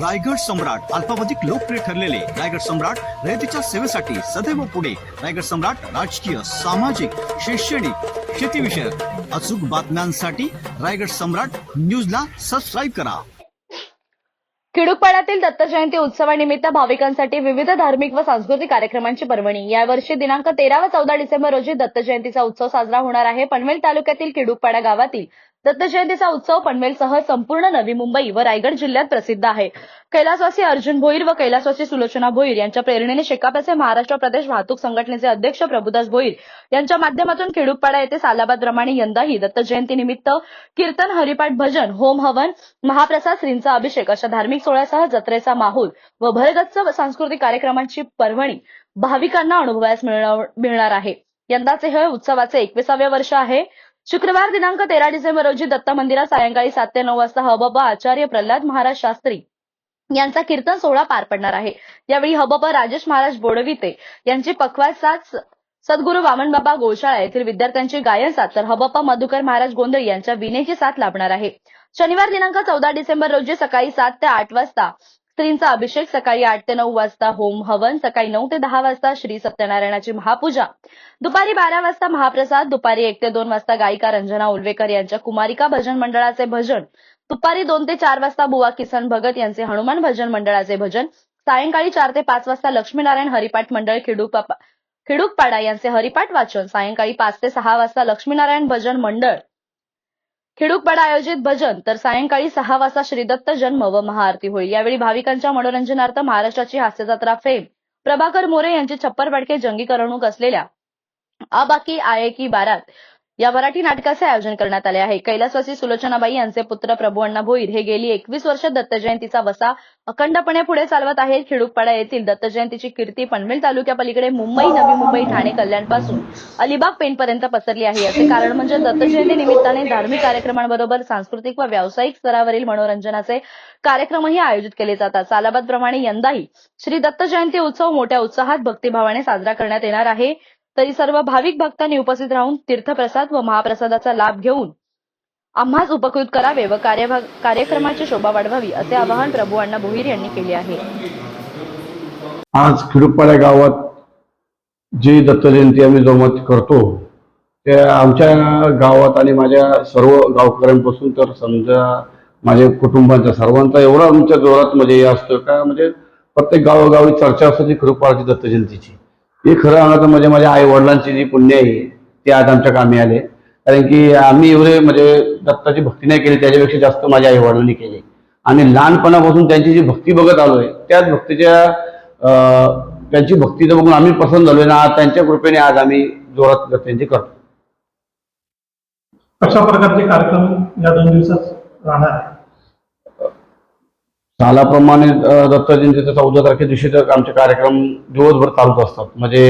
रायगड सम्राट अल्पावधिक लोकप्रिय ठरलेले रायगड सम्राट रयतेच्या सेवेसाठी सदैव पुढे. रायगड सम्राट राजकीय सामाजिक शैक्षणिक शेतीविषयक अचूक बातम्यांसाठी रायगड सम्राट न्यूजला सबस्क्राईब करा. खिडुकपाड्यातील दत्त जयंती उत्सवानिमित्त भाविकांसाठी विविध धार्मिक व सांस्कृतिक कार्यक्रमांची पर्वणी. यावर्षी दिनांक तेरा व चौदा डिसेंबर रोजी दत्त जयंतीचा उत्सव साजरा होणार आहे. पनवेल तालुक्यातील खिडुकपाडा गावातील दत्त जयंतीचा उत्सव पनवेलसह संपूर्ण नवी मुंबई व रायगड जिल्ह्यात प्रसिद्ध आहे. कैलासवासी अर्जुन भोईर व कैलासवासी सुलोचना भोईर यांच्या प्रेरणेने शेकापचे महाराष्ट्र प्रदेश वाहतूक संघटनेचे अध्यक्ष प्रभुदास भोईर यांच्या माध्यमातून खेडूपाडा येथे सालाबादप्रमाणे यंदाही दत्त जयंतीनिमित्त कीर्तन हरिपाठ भजन होम हवन महाप्रसाद श्रींचा अभिषेक अशा धार्मिक सोहळ्यासह जत्रेचा माहोल व भरगच्च सांस्कृतिक कार्यक्रमांची पर्वणी भाविकांना अनुभवास मिळणार मिळणार आहे. यंदाचे हे उत्सवाचे एकविसावे वर्ष आहे. शुक्रवार दिनांक तेरा डिसेंबर रोजी दत्त मंदिरात सायंकाळी सात ते नऊ वाजता हबब आचार्य प्रल्हाद महाराज शास्त्री यांचा कीर्तन सोहळा पार पडणार आहे. यावेळी हबप राजेश महाराज बोडविते यांची पखवाज साथ सद्गुरू वामनबाबा गोशाळा येथील विद्यार्थ्यांची गायन साथ तर हबप्पा मधुकर महाराज गोंधळ यांच्या विनेची साथ लाभणार आहे. शनिवार दिनांक चौदा डिसेंबर रोजी सकाळी सात ते आठ वाजता स्त्रींचा अभिषेक सकाळी आठ ते नऊ वाजता होम हवन सकाळी नऊ ते दहा वाजता श्री सत्यनारायणाची महापूजा. दुपारी बारा वाजता महाप्रसाद दुपारी एक ते दोन वाजता गायिका रंजना उलवेकर यांच्या कुमारिका भजन मंडळाचे भजन. दुपारी दोन ते चार वाजता बुवा किसन भगत यांचे हनुमान भजन मंडळाचे भजन. सायंकाळी चार ते पाच वाजता लक्ष्मीनारायण हरिपाठ मंडळ खिडूक खिडूकपाडा यांचे हरिपाठ वाचन. सायंकाळी पाच ते सहा वाजता लक्ष्मीनारायण भजन मंडळ. खिडूकपाडा आयोजित भजन तर सायंकाळी सहा वाजता श्रीदत्त जन्म व महाआरती होईल. यावेळी भाविकांच्या मनोरंजनार्थ महाराष्ट्राची हास्यजत्रा फेम. प्रभाकर मोरे यांची छप्पर बडके जंगी करवणूक असलेल्या आबाकी आये की बारात या मराठी नाटकाचे आयोजन करण्यात आले आहे. कैलासवासी सुलोचनाबाई यांचे पुत्र प्रभू अण्णा भोईर हे गेली एकवीस वर्ष दत्त जयंतीचा वसा अखंडपणे पुढे चालवत आहेत. खेडूपाडा येथील दत्त जयंतीची कीर्ती पनवेल तालुक्यापलीकडे मुंबई नवी मुंबई ठाणे कल्याणपासून अलिबाग पेणपर्यंत पसरली आहे. याचे कारण म्हणजे दत्त जयंती निमित्ताने धार्मिक कार्यक्रमांबरोबर सांस्कृतिक व व्यावसायिक स्तरावरील मनोरंजनाचे कार्यक्रमही आयोजित केले जातात. सालाबाद प्रमाणे यंदाही श्री दत्त जयंती उत्सव मोठ्या उत्साहात भक्तिभावाने साजरा करण्यात येणार आहे. तरी सर्व भाविक भक्तांनी उपस्थित राहून तीर्थप्रसाद व महाप्रसादाचा लाभ घेऊन आम्हाच उपकृत करावे व कार्यभा- कार्यक्रमाची शोभा वाढवावी असे आवाहन प्रभू अण्णा भोईर यांनी केले आहे. आज खिडूपाड्या गावात जी दत्त जयंती आम्ही जोमत करतो ते आमच्या गावात आणि माझ्या सर्व गावकऱ्यांपासून तर समजा माझ्या कुटुंबाचा सर्वांचा एवढा आमच्या जोरात म्हणजे हे असतं का म्हणजे प्रत्येक गावोगावी चर्चा असते ती खिडूपाड्याची दत्त जयंतीची. हे खरं सांगायचं म्हणजे माझ्या आई वडिलांची जी पुण्य आहे ते आज आमच्या कामी आले. कारण की आम्ही एवढे म्हणजे दत्ताची भक्ती नाही केली त्याच्यापेक्षा जास्त माझ्या आई वडिलांनी केली. आणि लहानपणापासून त्यांची जी भक्ती बघत आलोय त्याच भक्तीच्या त्यांची भक्ती तर बघून आम्ही पसंत झालोय ना आज त्यांच्या कृपेने आज आम्ही जोरात त्यांची करतो कशा प्रकारचे कार्यक्रम या दोन दिवसात राहणार? आहे सालाप्रमाणे अं, दत्त चौदा तारखे दिवशी तर आमचे कार्यक्रम दिवसभर चालूच असतात. म्हणजे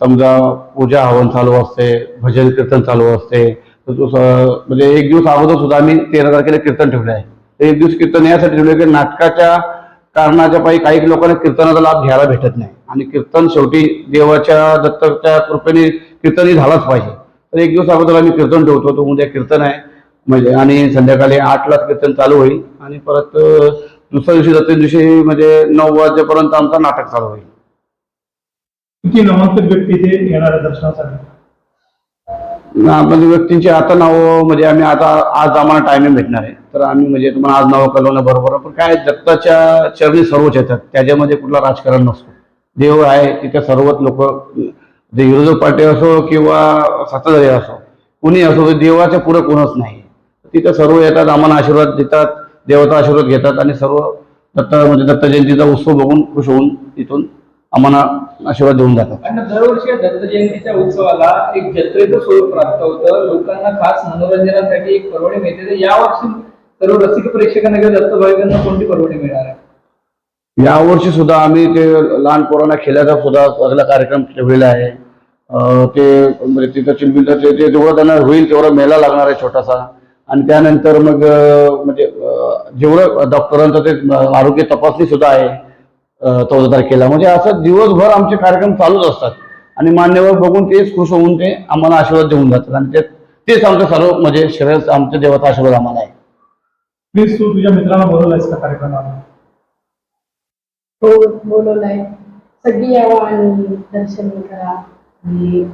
समजा पूजा हवन चालू असते भजन कीर्तन चालू असते. म्हणजे एक दिवस अगोदर सुद्धा आम्ही तेरा तारखेला कीर्तन ठेवले आहे. एक दिवस कीर्तन यासाठी ठेवले की नाटकाच्या कारणाच्या पायी काही लोकांना कीर्तनाचा लाभ घ्यायला भेटत नाही. आणि कीर्तन शेवटी देवाच्या दत्ताच्या कृपेने कीर्तनही झालाच पाहिजे. तर एक दिवस अगोदर आम्ही कीर्तन ठेवतो तो उद्या कीर्तन आहे. म्हणजे आणि संध्याकाळी आठला कीर्तन चालू होईल. आणि परत दुसऱ्या दिवशी दत्त दिवशी म्हणजे नऊ वाजेपर्यंत आमचं नाटक चालू होईल. किती नामांकित व्यक्ती इथे येणार आहे दर्शनासाठी? म्हणजे व्यक्तींची आता नावं म्हणजे आम्ही आता आज आम्हाला टायमिंग भेटणार आहे. तर आम्ही म्हणजे तुम्हाला आज नावं कळवणं बरोबर आहे. पण काय दत्ताच्या चरणी सर्वच येतात. त्याच्यामध्ये कुठला राजकारण नसतो. देव आहे तिथे सर्वच लोक जे विरोधक पार्टी असो किंवा सत्ताधारी असो कुणी असो देवाच्या पुढे कोणच नाही. तिथे सर्व येतात आम्हाला आशीर्वाद देतात. देवाचा आशीर्वाद घेतात आणि सर्व दत्त म्हणजे दत्त जयंतीचा उत्सव बघून खुश होऊन तिथून आम्हाला आशीर्वाद देऊन जातात. आणि दरवर्षी या दत्त जयंतीच्या उत्सवाला एक जत्रेचं स्वरूप प्राप्त होतं. लोकांना खास मनोरंजनासाठी एक परवडी मिळते. तर यावर्षी सर्व रसिक प्रेक्षकांना किंवा दत्त भाविकांना कोणती परवडी मिळणार आहे? यावर्षी सुद्धा आम्ही ते लहान पोरांना खेळायचा सुद्धा सगळा कार्यक्रम ठेवलेला आहे. ते म्हणजे तिथं ते ते जेवढं त्यांना होईल तेवढा मेला लागणार आहे छोटासा. आणि त्यानंतर मग म्हणजे जेवढं डॉक्टरांचं ते आरोग्य तपासणी सुद्धा आहे चौदा तारखेला. म्हणजे असं दिवसभर आमचे कार्यक्रम चालूच असतात. आणि मान्यवर बघून तेच खुश होऊन ते आम्हाला आशीर्वाद देऊन जातात. आणि ते तेच आमचं सर्व म्हणजे श्रेयस आमच्या देवाचा आशीर्वाद आम्हाला आहे. प्लीज तू तुझ्या मित्रांना बोलवलायस का कार्यक्रमाला? हो बोलवलंय सगळी यावं आणि दर्शन करा. आणि.